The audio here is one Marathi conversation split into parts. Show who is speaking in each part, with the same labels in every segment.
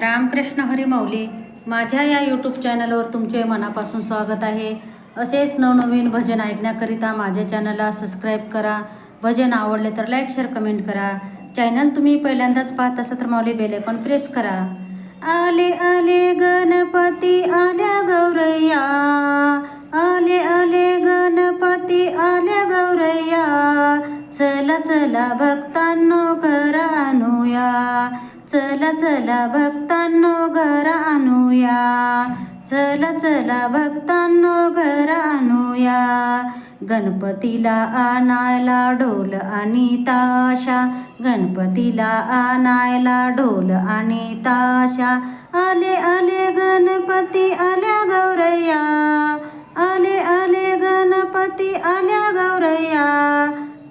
Speaker 1: रामकृष्ण हरी माझ्या या यूट्यूब चॅनलवर तुमचे मनापासून स्वागत आहे. असेच नवनवीन भजन ऐकण्याकरिता माझ्या चॅनलला सबस्क्राईब करा. भजन आवडले तर लाईक शेअर कमेंट करा. चॅनल तुम्ही पहिल्यांदाच पाहत असाल तर माऊली बेलेकॉन प्रेस करा. आले आले गणपती आल्या गौरैया आले आले गणपती आल्या गौरैया चला चला भक्तांनो घर आणूया चला चला भक्तांनो घर आणूया. चला चला भक्तांनो घर आणूया. गणपतीला आणायला ढोल आणि ताशा. गणपतीला आणायला ढोल आणि ताशा. आले आले गणपती आल्या गौरया आले आले गणपती आल्या गौरया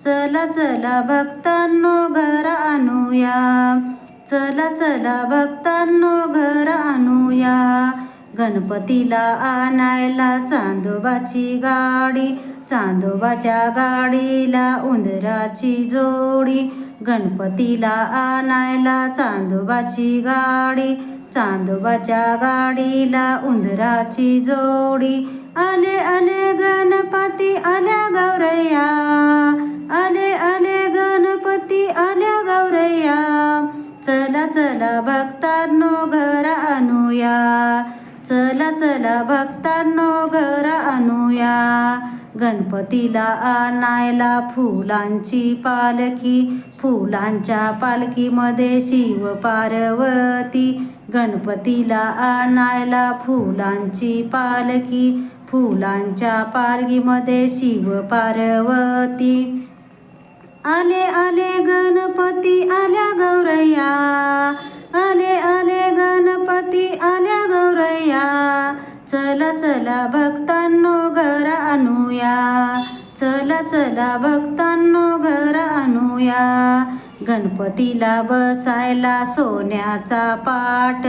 Speaker 1: चला चला भक्तांनो घर आणूया. चला चला भक्तांनो घर आणूया. गणपतीला आणायला चांदोबाची गाडी चांदोबाच्या गाडीला उंदराची जोडी. गणपतीला आणायला चांदोबाची गाडी चांदोबाच्या गाडीला उंदराची जोडी. आले आले गणपती आल्या गौरया. भक्तांनो घर आणूया. चला चला भक्तांनो घर आणूया. गणपतीला आणायला फुलांची पालखी फुलांच्या पालखीमध्ये शिव पार्वती. गणपतीला आणायला फुलांची पालखी फुलांच्या पालखीमध्ये शिव पार्वती. आले आले गणपती आल्या गौरया. चला चला भक्तांनो घर आणूया. चला चला भक्तांनो घर आणूया. गणपतीला बसायला सोन्याचा पाट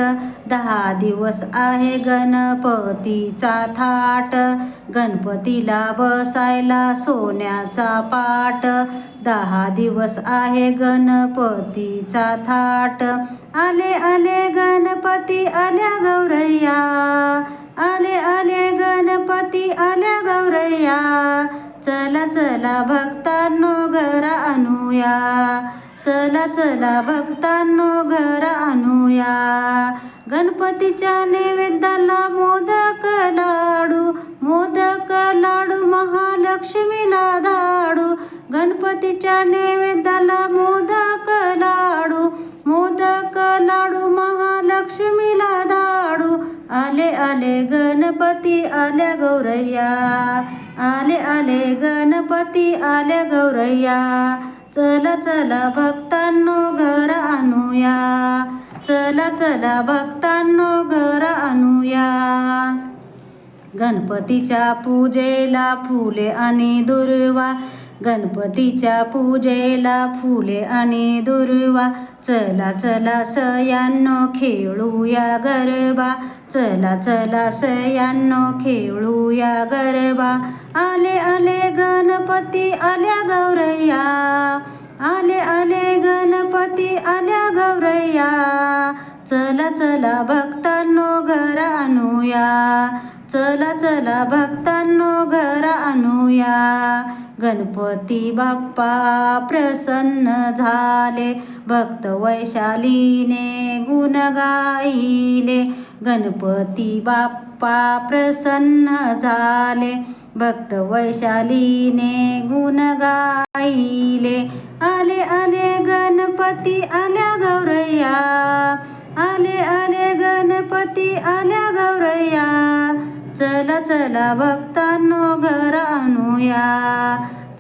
Speaker 1: दहा दिवस आहे गणपतीचा थाट. गणपतीला बसायला सोन्याचा पाट दहा दिवस आहे गणपतीचा थाट. आले आले गणपती आल्या गौरैया आले आले गणपती आल्या गौरैया चला चला भक्तांनो घरा आणूया. चला चला भक्तांनो घर आणूया. गणपतीच्या नैवेद्याला मोदक लाडू मोदक लाडू महालक्ष्मीला धाडू. गणपतीच्या नैवेद्याला मोदक लाडू मोदक लाडू महालक्ष्मीला धाडू. आले आले गणपती आल्या गौरय्या. आले आले गणपती आल्या गौरय्या. चला चला भक्तांनो घर आणूया. चला चला भक्तांनो घर आणूया. गणपतीच्या पूजेला फुले आणि दुर्वा गणपतीच्या पूजेला फुले आणि दुर्वा. चला चला सयांनो खेळूया गरबा. चला चला सयांनो खेळूया गरबा. आले आले गणपती आल्या गौरैया. आले आले गणपती आल्या गौरय्या चला चला भक्तांनो घर आणूया. चला चला भक्तांनो घर आणूया. गणपती बाप्पा प्रसन्न झाले. भक्त वैशालीने गुण गाईले गणपती बाप्पा प्रसन्न झाले. भक्त वैशालीने गुण गाईले आले आले गणपती आल्या गौरय्या. आले आले गणपती आल्या गौरय्या. चला चला भक्तांनो घर आणूया.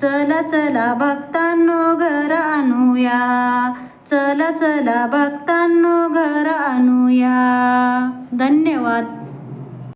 Speaker 1: चला चला भक्तांनो घर आणूया. चला चला भक्तांनो घर आणूया. धन्यवाद.